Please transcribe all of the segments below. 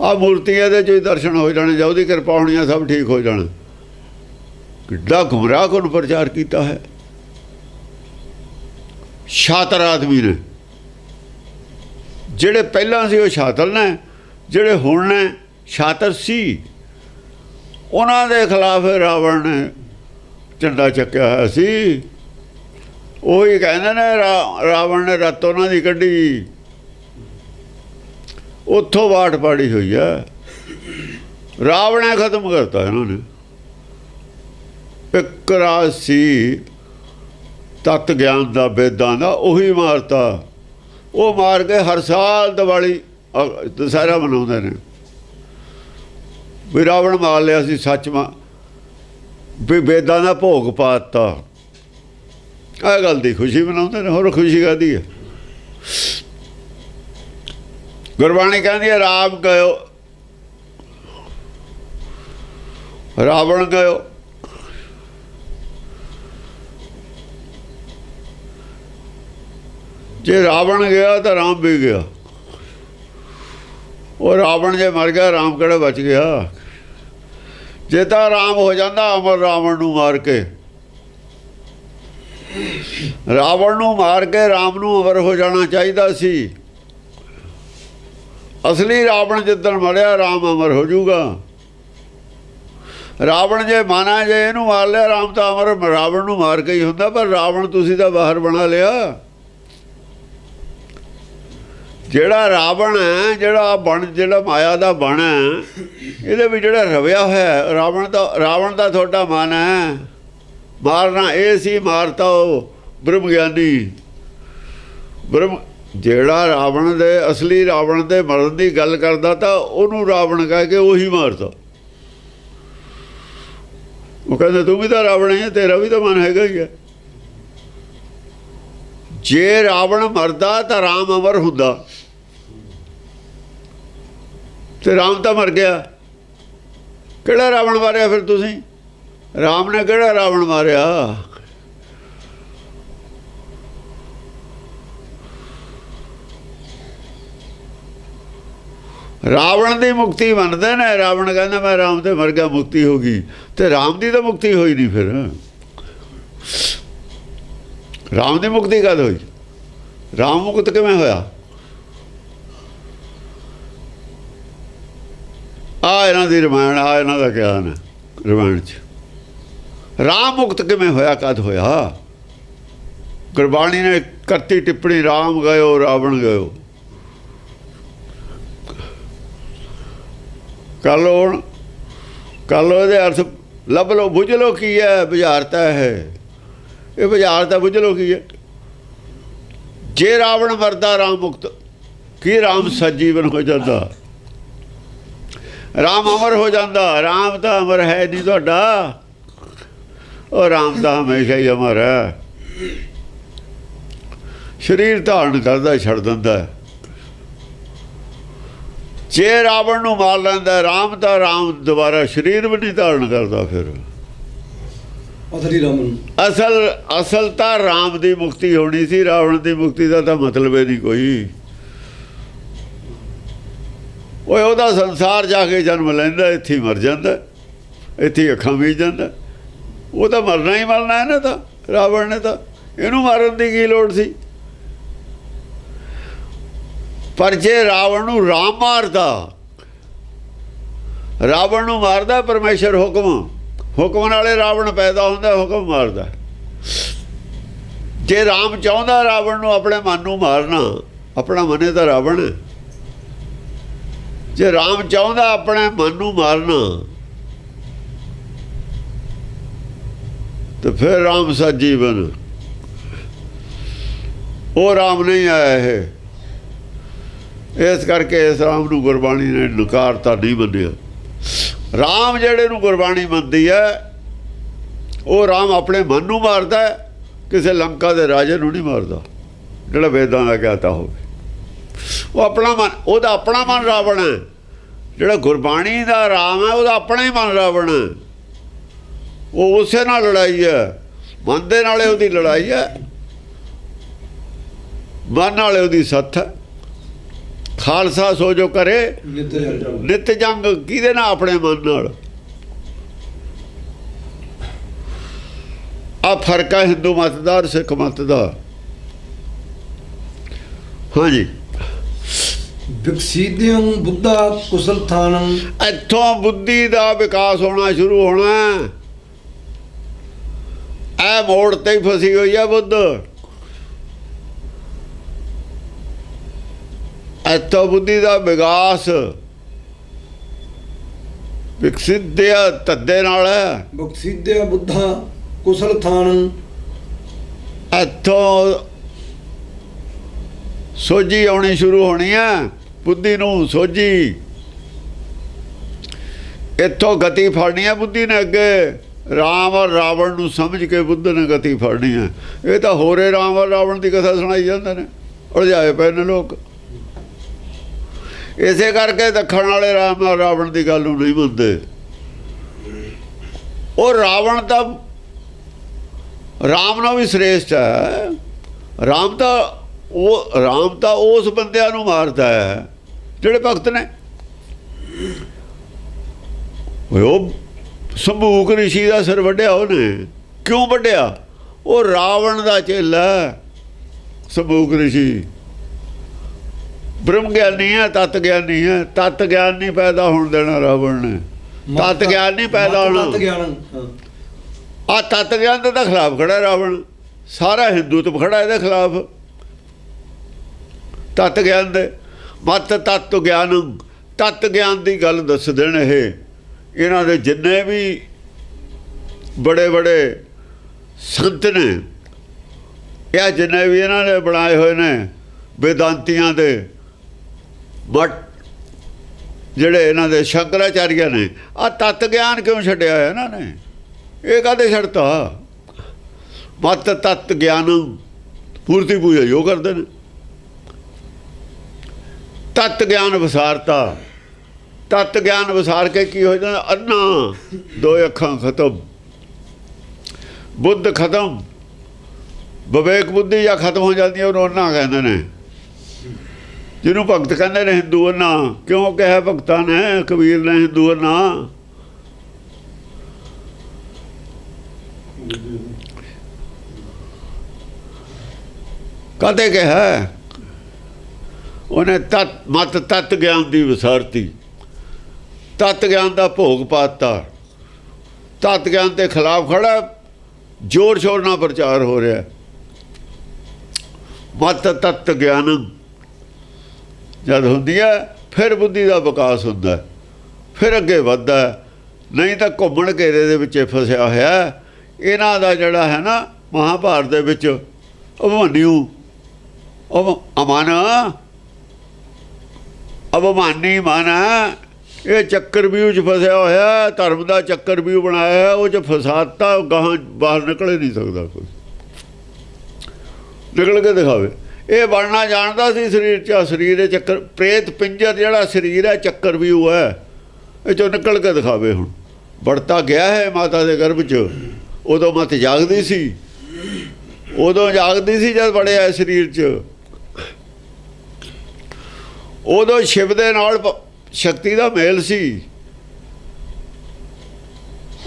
ਆ ਮੂਰਤੀਆਂ ਦੇ ਚੋਂ ਹੀ ਦਰਸ਼ਨ ਹੋ ਜਾਣੇ, ਜਾਂ ਉਹਦੀ ਕਿਰਪਾ ਹੋਣੀ ਆ, ਸਭ ਠੀਕ ਹੋ ਜਾਣਾ। ਕਿੱਡਾ ਗੁੰਮਰਾਹ ਕੋਨ ਪ੍ਰਚਾਰ ਕੀਤਾ ਹੈ? ਸ਼ਾਤਰ ਆਦਮੀ ਨੇ। ਜਿਹੜੇ ਪਹਿਲਾਂ ਸੀ ਉਹ ਸ਼ਾਤਰ ਨੇ, ਜਿਹੜੇ ਹੁਣ ਨੇ ਸ਼ਾਤਰ ਸੀ। ਉਹਨਾਂ ਦੇ ਖਿਲਾਫ ਰਾਵਣ ਨੇ ਝੰਡਾ ਚੱਕਿਆ ਹੋਇਆ ਸੀ। ਉਹੀ ਕਹਿੰਦੇ ਨੇ ਰਾਵਣ ਨੇ ਰੱਤ ਉਹਨਾਂ ਦੀ ਕੱਢੀ। ਉੱਥੋਂ ਬਾਟ ਪਾੜੀ ਹੋਈ ਹੈ ਰਾਵਣ ਨੇ ਖਤਮ ਕਰਤਾ ਇਹਨਾਂ ਨੇ। ਇੱਕ ਰਾਜ ਸੀ ਤਤ ਗਿਆਨ ਦਾ ਵੇਦਾਂ ਦਾ ਉਹੀ ਮਾਰਤਾ। ਉਹ ਮਾਰ ਕੇ ਹਰ ਸਾਲ ਦੀਵਾਲੀ ਅ, ਦੁਸਹਿਰਾ ਮਨਾਉਂਦੇ ਨੇ। ਵੀ ਰਾਵਣ ਮਾਰ ਲਿਆ ਸੀ ਸੱਚ ਮਾ ਵੀ ਵੇਦਾਂ ਦਾ ਭੋਗ ਪਾਤਾ ਆ ਗੱਲ ਦੀ ਖੁਸ਼ੀ ਮਨਾਉਂਦੇ ਨੇ ਹੋਰ ਖੁਸ਼ੀ ਕਾਦੀ ਹੈ ਗੁਰਬਾਣੀ ਕਹਿੰਦੀ ਹੈ ਰਾਮ ਗਇਓ। ਰਾਵਣ ਗਇਓ। ਜੇ ਰਾਵਣ ਗਿਆ ਤਾਂ ਰਾਮ ਵੀ ਗਿਆ। ਉਹ ਰਾਵਣ ਜੇ ਮਰ ਗਿਆ, ਰਾਮ ਕਿਹੜਾ ਬਚ ਗਿਆ? ਜੇ ਤਾਂ ਰਾਮ ਹੋ ਜਾਂਦਾ, ਅਮਰ ਰਾਵਣ ਨੂੰ ਮਾਰ ਕੇ। ਰਾਵਣ ਨੂੰ ਮਾਰ ਕੇ ਰਾਮ ਨੂੰ ਅਮਰ ਹੋ ਜਾਣਾ ਚਾਹੀਦਾ ਸੀ। ਅਸਲੀ ਰਾਵਣ ਜਿੱਦਣ ਮਰਿਆ, ਰਾਮ ਅਮਰ ਹੋ ਜਾਊਗਾ। ਰਾਵਣ ਜੇ ਮਾਨਾ ਜੇ ਇਹਨੂੰ ਮਾਰ ਲਿਆ, ਰਾਮ ਤਾਂ ਅਮਰ, ਰਾਵਣ ਨੂੰ ਮਾਰ ਕੇ ਹੀ ਹੁੰਦਾ, ਪਰ ਰਾਵਣ ਤੁਸੀਂ ਤਾਂ ਬਾਹਰ ਬਣਾ ਲਿਆ। ਜਿਹੜਾ ਰਾਵਣ ਹੈ, ਜਿਹੜਾ ਬਣ, ਜਿਹੜਾ ਮਾਇਆ ਦਾ ਬਣ ਹੈ, ਇਹਦੇ ਵਿੱਚ ਜਿਹੜਾ ਰਵਿਆ ਹੋਇਆ ਰਾਵਣ ਦਾ ਰਾਵਣ ਦਾ ਤੁਹਾਡਾ ਮਨ ਹੈ। ਮਾਰਨਾ ਇਹ ਸੀ, ਮਾਰਤਾ ਉਹ ਬ੍ਰਹਮ ਗਿਆਨੀ ਬ੍ਰਹਮ ਜਿਹੜਾ ਰਾਵਣ ਦੇ, ਅਸਲੀ ਰਾਵਣ ਦੇ ਮਰਨ ਦੀ ਗੱਲ ਕਰਦਾ ਤਾਂ ਉਹਨੂੰ ਰਾਵਣ ਕਹਿ ਕੇ ਉਹੀ ਮਾਰਦਾ। ਉਹ ਕਹਿੰਦਾ, ਤੂੰ ਵੀ ਤਾਂ ਰਾਵਣ ਹੈ ਤੇਰਾ ਵੀ ਤਾਂ ਮਨ ਹੈਗਾ ਹੀ ਹੈ ਜੇ ਰਾਵਣ ਮਰਦਾ ਤਾਂ ਰਾਮ ਅਮਰ ਹੁੰਦਾ। ਤੇ ਰਾਮ ਤਾਂ ਮਰ ਗਿਆ। ਕਿਹੜਾ ਰਾਵਣ ਮਾਰਿਆ ਫਿਰ ਤੁਸੀਂ? ਰਾਮ ਨੇ ਕਿਹੜਾ ਰਾਵਣ ਮਾਰਿਆ? ਰਾਵਣ ਦੀ ਮੁਕਤੀ ਮੰਨਦੇ ਨੇ। ਰਾਵਣ ਕਹਿੰਦਾ, ਮੈਂ ਰਾਮ ਤੇ ਮਰ ਗਿਆ ਮੁਕਤੀ ਹੋ ਗਈ। ਤੇ ਰਾਮ ਦੀ ਤਾਂ ਮੁਕਤੀ ਹੋਈ ਨਹੀਂ ਫਿਰ। ਰਾਮ ਦੀ ਮੁਕਤੀ ਕਦ ਹੋਈ? ਰਾਮ ਮੁਕਤ ਕਿਵੇਂ ਹੋਇਆ? ਆ ਇਹਨਾਂ ਦੀ ਰਮਾਇਣ, ਆ ਇਹਨਾਂ ਦਾ ਗਿਆਨ ਹੈ ਰਮਾਇਣ ਚ। ਰਾਮ ਮੁਕਤ ਕਿਵੇਂ ਹੋਇਆ, ਕਦ ਹੋਇਆ? ਗੁਰਬਾਣੀ ਨੇ ਕਰਤੀ ਟਿੱਪਣੀ, ਰਾਮ ਗਇਓ, ਰਾਵਣ ਗਇਓ। ਕੱਲ ਹੁਣ ਕੱਲ ਉਹਦੇ ਅਰਥ ਲੱਭ ਲੋ ਬੁਝ ਲੋ ਕੀ ਹੈ ਬੁਝਾਰਤਾ ਹੈ। ਇਹ ਬੁਝਾਰਤਾ ਬੁਝ ਲੋ ਕੀ ਹੈ। ਜੇ ਰਾਵਣ ਮਰਦਾ, ਰਾਮ ਮੁਕਤ, ਕੀ ਰਾਮ ਸਜੀਵਨ ਹੋ ਜਾਂਦਾ? ਰਾਮ ਅਮਰ ਹੋ ਜਾਂਦਾ, ਰਾਮ ਤਾਂ ਅਮਰ ਹੈ ਨਹੀਂ ਤੁਹਾਡਾ। ਉਹ ਰਾਮ ਤਾਂ ਹਮੇਸ਼ਾ ਹੀ ਅਮਰ ਹੈ। ਸਰੀਰ ਧਾਰਨ ਕਰਦਾ, ਛੱਡ ਦਿੰਦਾ ਹੈ। ਜੇ ਰਾਵਣ ਨੂੰ ਮਾਰ ਲੈਂਦਾ ਰਾਮ ਤਾਂ ਰਾਮ ਦੁਬਾਰਾ ਸਰੀਰ ਵੀ ਨਹੀਂ ਧਾਰਨ ਕਰਦਾ ਫਿਰ। ਅਸਲੀ ਅਸਲ ਅਸਲ ਤਾਂ ਰਾਮ ਦੀ ਮੁਕਤੀ ਹੋਣੀ ਸੀ ਰਾਵਣ ਦੀ ਮੁਕਤੀ ਦਾ ਤਾਂ ਮਤਲਬ ਹੀ ਨਹੀਂ ਕੋਈ। ਓਏ ਉਹਦਾ ਸੰਸਾਰ ਜਾ ਕੇ ਜਨਮ ਲੈਂਦਾ ਇੱਥੇ ਮਰ ਜਾਂਦਾ ਇੱਥੇ ਅੱਖਾਂ ਮੀਚ ਜਾਂਦਾ। ਉਹ ਤਾਂ ਮਰਨਾ ਹੀ ਮਰਨਾ ਹੈ ਨਾ ਤਾਂ ਰਾਵਣ ਨੇ ਤਾਂ। ਇਹਨੂੰ ਮਾਰਨ ਦੀ ਕੀ ਲੋੜ ਸੀ? ਪਰ ਜੇ ਰਾਵਣ ਨੂੰ ਰਾਮ ਮਾਰਦਾ, ਰਾਵਣ ਨੂੰ ਮਾਰਦਾ ਪਰਮੇਸ਼ਰ ਹੁਕਮ ਹੁਕਮ ਨਾਲੇ ਰਾਵਣ ਪੈਦਾ ਹੁੰਦਾ, ਹੁਕਮ ਮਾਰਦਾ। ਜੇ ਰਾਮ ਚਾਹੁੰਦਾ ਰਾਵਣ ਨੂੰ ਆਪਣੇ ਮਨ ਨੂੰ ਮਾਰਨਾ, ਆਪਣਾ ਮਨੇ ਤਾਂ ਰਾਵਣ ਹੈ। ਜੇ ਰਾਮ ਚਾਹੁੰਦਾ ਆਪਣੇ ਮਨ ਨੂੰ ਮਾਰਨਾ, ਤੇ ਫਿਰ ਰਾਮ ਸਜੀਵਨ। ਉਹ ਰਾਮ ਨਹੀਂ ਆਇਆ ਇਹ। ਇਸ ਕਰਕੇ ਇਸ ਰਾਮ ਨੂੰ ਗੁਰਬਾਣੀ ਨੇ ਨਕਾਰਤਾ ਨਹੀਂ ਮੰਨਿਆ। ਰਾਮ ਜਿਹੜੇ ਨੂੰ ਗੁਰਬਾਣੀ ਮੰਨਦੀ ਹੈ, ਉਹ ਰਾਮ ਆਪਣੇ ਮਨ ਨੂੰ ਮਾਰਦਾ ਕਿਸੇ ਲੰਕਾ ਦੇ ਰਾਜੇ ਨੂੰ ਨਹੀਂ ਮਾਰਦਾ। ਜਿਹੜਾ ਵੇਦਾਂ ਦਾ ਗਿਆਤਾ ਹੋਵੇ। ਉਹ ਆਪਣਾ ਮਨ, ਉਹਦਾ ਆਪਣਾ ਮਨ ਰਾਵਣ ਹੈ। ਜਿਹੜਾ ਗੁਰਬਾਣੀ ਦਾ ਰਾਮ ਹੈ, ਉਹਦਾ ਆਪਣਾ ਹੀ ਮਨ ਰਾਵਣ ਹੈ। ਉਹ ਉਸੇ ਨਾਲ ਲੜਾਈ ਹੈ। ਮਨ ਦੇ ਨਾਲੇ ਉਹਦੀ ਲੜਾਈ ਹੈ। ਮਨ ਨਾਲੇ ਉਹਦੀ ਸੱਥ ਹੈ। ਖਾਲਸਾ ਸੋ ਜੋ ਕਰੇ। ਨਿਤ ਜੰਗ ਕਿਹਦੇ ਨਾਲ? ਆਪਣੇ ਮਨ ਨਾਲ। ਆ ਫ਼ਰਕ ਹੈ ਹਿੰਦੂ ਮਤ ਦਾ ਔਰ ਸਿੱਖ ਮਤ ਦਾ। ਹਾਂਜੀ। ਵਿਕਸੀਦਿਆਂ ਬੁੱਧਾ ਕੁਸਲ ਥਾਨੰ ਇੱਥੋਂ ਬੁੱਧੀ ਦਾ ਵਿਕਾਸ ਹੋਣਾ ਸ਼ੁਰੂ ਹੋਣਾ। ਐ ਮੋੜ ਤੇ ਹੀ ਫਸੀ ਹੋਈ ਆ ਬੁੱਧ। ਇੱਥੋਂ ਬੁੱਧੀ ਦਾ ਵਿਕਾਸ ਵਿਕਸਿਤ ਦੇ ਤੱਦੇ ਨਾਲ ਹੈ ਵਿਕਸੀਦਿਆਂ ਬੁੱਧਾ ਕੁਸਲ ਥਾਨੰ। ਇੱਥੋਂ ਸੋਝੀ ਆਉਣੀ ਸ਼ੁਰੂ ਹੋਣੀ ਹੈ ਬੁੱਧੀ ਨੂੰ ਸੋਝੀ। ਇੱਥੋਂ ਗਤੀ ਫੜਨੀ ਹੈ ਬੁੱਧੀ ਨੇ ਅੱਗੇ। ਰਾਮ ਔਰ ਰਾਵਣ ਨੂੰ ਸਮਝ ਕੇ ਬੁੱਧ ਨੇ ਗਤੀ ਫੜਨੀ ਹੈ ਇਹ ਤਾਂ ਹੋਰੇ ਰਾਮ ਔਰ ਰਾਵਣ ਦੀ ਕਥਾ ਸੁਣਾਈ ਜਾਂਦੇ ਨੇ। ਉਲਝਾਏ ਪਏ ਨੇ ਲੋਕ। ਇਸੇ ਕਰਕੇ ਦੱਖਣ ਵਾਲੇ ਰਾਮ ਔਰ ਰਾਵਣ ਦੀ ਗੱਲ ਨੂੰ ਨਹੀਂ ਮੰਨਦੇ। ਉਹ ਰਾਵਣ ਤਾਂ ਰਾਮ ਨਾਲ ਵੀ ਸ੍ਰੇਸ਼ਟ ਹੈ। ਰਾਮ ਤਾਂ ਉਹ ਰਾਮ ਤਾਂ ਉਸ ਬੰਦਿਆਂ ਨੂੰ ਮਾਰਦਾ ਹੈ ਜਿਹੜੇ ਭਗਤ ਨੇ। ਉਹ ਸੰਭੂਕ ਰਿਸ਼ੀ ਦਾ ਸਿਰ ਵੱਢਿਆ ਉਹਨੇ। ਕਿਉਂ ਵੱਢਿਆ? ਉਹ ਰਾਵਣ ਦਾ ਚੇਲਾ ਹੈ, ਸੰਭੂਕ ਰਿਸ਼ੀ। ਬ੍ਰਹਮ ਗਿਆਨੀ ਹੈ ਤਤ ਗਿਆਨੀ ਹੈ। ਤਤ ਗਿਆਨ ਨਹੀਂ ਪੈਦਾ ਹੋਣ ਦੇਣਾ ਰਾਵਣ ਨੇ। ਤਤ ਗਿਆਨ ਨਹੀਂ ਪੈਦਾ ਹੋਣਾ। ਤਤ ਗਿਆਨੰ ਆ ਤਤ ਗਿਆਨ ਦੇ ਖਿਲਾਫ ਖੜਾ ਰਾਵਣ। ਸਾਰਾ ਹਿੰਦੂਤਵ ਖੜਾ ਇਹਦੇ ਖਿਲਾਫ। ਤਤ ਗਿਆਨ ਦੇ। ਮਤ ਤਤ ਗਿਆਨ। ਤਤ ਗਿਆਨ ਦੀ ਗੱਲ ਦੱਸ ਦੇਣ ਇਹ। ਇਹਨਾਂ ਦੇ ਜਿੰਨੇ ਵੀ ਬੜੇ ਬੜੇ ਸੰਤ ਨੇ ਇਹ ਜਿੰਨੇ ਵੀ ਇਹਨਾਂ ਨੇ ਬਣਾਏ ਹੋਏ ਨੇ ਵੇਦਾਂਤੀਆਂ ਦੇ ਬਟ ਜਿਹੜੇ ਇਹਨਾਂ ਦੇ ਸ਼ੰਕਰਾਚਾਰੀਆ ਨੇ ਆ ਤਤ ਗਿਆਨ ਕਿਉਂ ਛੱਡਿਆ ਹੈ ਇਹਨਾਂ ਨੇ? ਇਹ ਕਾਹਦੇ ਛੱਡਤਾ ਮਤ, ਤਤ, ਗਿਆਨ ਪੂਰਤੀ ਪੂਜਾ ਜੋ ਕਰਦੇ ਨੇ। ਤਤ ਗਿਆਨ ਵਿਸਾਰਤਾ। ਤਤ ਗਿਆਨ ਵਿਸਾਰ ਕੇ ਕੀ ਹੋ ਜਾਂਦਾ? ਅੰਨਾ। ਦੋ ਅੱਖਾਂ ਖਤਮ। ਬੁੱਧ ਖਤਮ। ਵਿਵੇਕ ਬੁੱਧੀ ਜਾਂ ਖਤਮ ਹੋ ਜਾਂਦੀ ਹੈ, ਉਹਨੂੰ ਅੰਨਾ ਕਹਿੰਦੇ ਨੇ। ਜਿਹਨੂੰ ਭਗਤ ਕਹਿੰਦੇ ਨੇ ਹਿੰਦੂ ਅੰਨਾ, ਕਿਉਂ ਕਿਹਾ ਭਗਤਾਂ ਨੇ ਕਬੀਰ ਨੇ ਹਿੰਦੂ ਅੰਨਾ? ਕਦੇ ਕਿਹਾ? ਉਹਨੇ ਤਤ, ਮਤ ਤਤ ਗਿਆਨ ਦੀ ਵਿਸਾਰਤੀ। ਤਤ ਗਿਆਨ ਦਾ ਭੋਗ ਪਾਤਾ। ਤਤ ਗਿਆਨ ਦੇ ਖਿਲਾਫ ਖੜਾ ਜੋਰ ਸ਼ੋਰ ਨਾਲ ਪ੍ਰਚਾਰ ਹੋ ਰਿਹਾ। ਮਤ ਤਤ ਗਿਆਨ। ਜਦ ਹੁੰਦੀ ਹੈ ਫਿਰ ਬੁੱਧੀ ਦਾ ਵਿਕਾਸ ਹੁੰਦਾ ਫਿਰ ਅੱਗੇ ਵੱਧਦਾ ਨਹੀਂ ਤਾਂ ਘੁੰਮਣ ਘੇਰੇ ਦੇ ਵਿੱਚ ਫਸਿਆ ਹੋਇਆ ਇਹਨਾਂ ਦਾ ਜਿਹੜਾ ਹੈ ਨਾ ਮਹਾਭਾਰਤ ਦੇ ਵਿੱਚ ਅਭਮਾਨਿਉ ਉਹ ਅਮਨ ਅਭਮਾਨੀ ਮਨ ਹੈ। ਇਹ ਚੱਕਰ ਵੀ ਚ ਫਸਿਆ ਹੋਇਆ ਧਰਮ ਦਾ ਚੱਕਰ ਵੀ ਬਣਾਇਆ ਹੈ, ਉਹ ਚ ਫਸਾਤਾ ਗਾਹਾਂ ਬਾਹਰ ਨਿਕਲ ਹੀ ਨਹੀਂ ਸਕਦਾ ਕੋਈ। ਨਿਕਲ ਕੇ ਦਿਖਾਵੇ। ਇਹ ਬਣਨਾ ਜਾਣਦਾ ਸੀ ਸਰੀਰ ਚ ਸਰੀਰ ਦੇ ਚੱਕਰ, ਪ੍ਰੇਤ ਪਿੰਜਰ ਜਿਹੜਾ ਸਰੀਰ ਹੈ, ਚੱਕਰ ਵੀ ਉਹ ਹੈ। ਇਹ ਚੋਂ ਨਿਕਲ ਕੇ ਦਿਖਾਵੇ ਹੁਣ। ਵੜਤਾ ਗਿਆ ਹੈ ਮਾਤਾ ਦੇ ਗਰਭ ਚ। ਉਦੋਂ ਮਤ ਜਾਗਦੀ ਸੀ। ਉਦੋਂ ਜਾਗਦੀ ਸੀ ਜਦ ਵੜਿਆ ਸਰੀਰ ਚ। ਉਦੋਂ ਸ਼ਿਵ ਦੇ ਨਾਲ ਸ਼ਕਤੀ ਦਾ ਮੇਲ ਸੀ।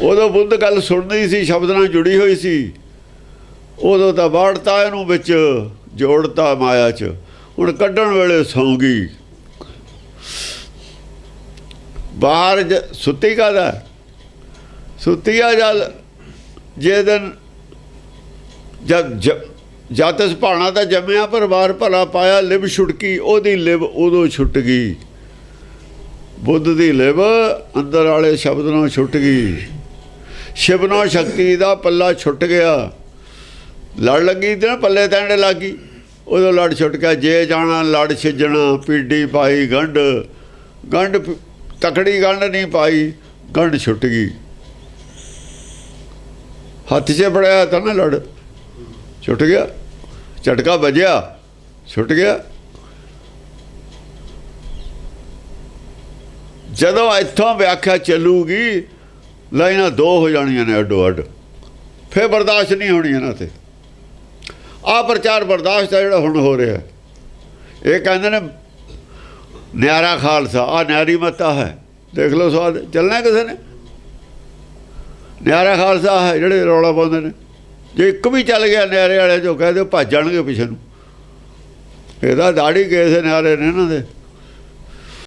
ਉਦੋਂ ਬੁੱਧ ਗੱਲ ਸੁਣਦੀ ਸੀ, ਸ਼ਬਦ ਨਾਲ ਜੁੜੀ ਹੋਈ ਸੀ। ਉਦੋਂ ਤਾਂ ਬਾੜਤਾ ਇਹਨੂੰ ਵਿੱਚ ਜੋੜਤਾ ਮਾਇਆ 'ਚ। ਹੁਣ ਕੱਢਣ ਵੇਲੇ ਸੌਂਗੀ। ਬਾਹਰ ਜ- ਸੁੱਤੀ ਕਾਦਾ ਸੁੱਤੀ ਆ ਜਦ, ਜੇ ਦਿਨ ਜਦ ਜ- ਭਾਣਾ ਤਾਂ ਜੰਮਿਆ ਪਰਿਵਾਰ ਭਲਾ ਪਾਇਆ, ਲਿਵ ਛੁਟਕੀ, ਉਹਦੀ ਲਿਵ ਉਦੋਂ ਛੁੱਟ ਗਈ। ਬੁੱਧ ਦੀ ਲਿਵ ਅੰਦਰ ਵਾਲੇ ਸ਼ਬਦ ਨਾਲ ਛੁੱਟ ਗਈ। ਸ਼ਿਵ ਨਾਲ ਸ਼ਕਤੀ ਦਾ ਪੱਲਾ ਛੁੱਟ ਗਿਆ। ਲੜ ਲੱਗੀ ਤੇ ਨਾ ਪੱਲੇ ਤੈਂਡੇ ਲੱਗੀ। ਉਦੋਂ ਲੜ ਛੁੱਟ ਗਿਆ ਜੇ ਜਾਣਾ, ਲੜ ਛਿੱਜਣਾ, ਪੀਡੀ ਪਾਈ ਗੰਢ। ਗੰਢ ਤਕੜੀ ਗੰਢ ਨਹੀਂ ਪਾਈ, ਗੰਢ ਛੁੱਟ ਗਈ। ਹੱਥ 'ਚ ਫੜਿਆ ਤਾਂ ਨਾ ਲੜ। ਛੁੱਟ ਗਿਆ। ਝਟਕਾ ਵੱਜਿਆ। ਛੁੱਟ ਗਿਆ। ਜਦੋਂ ਇੱਥੋਂ ਵਿਆਖਿਆ ਚੱਲੂਗੀ, ਲਾਈਨਾਂ ਦੋ ਹੋ ਜਾਣੀਆਂ ਨੇ ਅੱਡੋ ਅੱਡ ਫੇਰ ਬਰਦਾਸ਼ਤ ਨਹੀਂ ਹੋਣੀ ਇਹਨਾਂ ਤੇ। ਆ ਪ੍ਰਚਾਰ ਬਰਦਾਸ਼ਤ ਹੈ ਜਿਹੜਾ ਹੁਣ ਹੋ ਰਿਹਾ ਇਹ ਕਹਿੰਦੇ ਨੇ, ਨਿਆਰਾ ਖਾਲਸਾ ਆ ਨਿਆਰੀ ਮਤਾ ਹੈ। ਦੇਖ ਲਓ ਸਵਾਦ ਚੱਲਣਾ ਕਿਸੇ ਨੇ? ਨਿਆਰਾ ਖਾਲਸਾ ਹੈ ਜਿਹੜੇ ਰੌਲਾ ਪਾਉਂਦੇ ਨੇ। ਜੇ ਇੱਕ ਵੀ ਚੱਲ ਗਿਆ ਨਿਆਰੇ ਵਾਲੇ, ਜੋ ਕਹਦੇ ਭੱਜ ਜਾਣਗੇ ਪਿੱਛੇ ਨੂੰ। ਇਹਦਾ ਦਾੜੀ ਕੇਸ ਨਿਆਰੇ ਨੇ ਇਹਨਾਂ ਦੇ।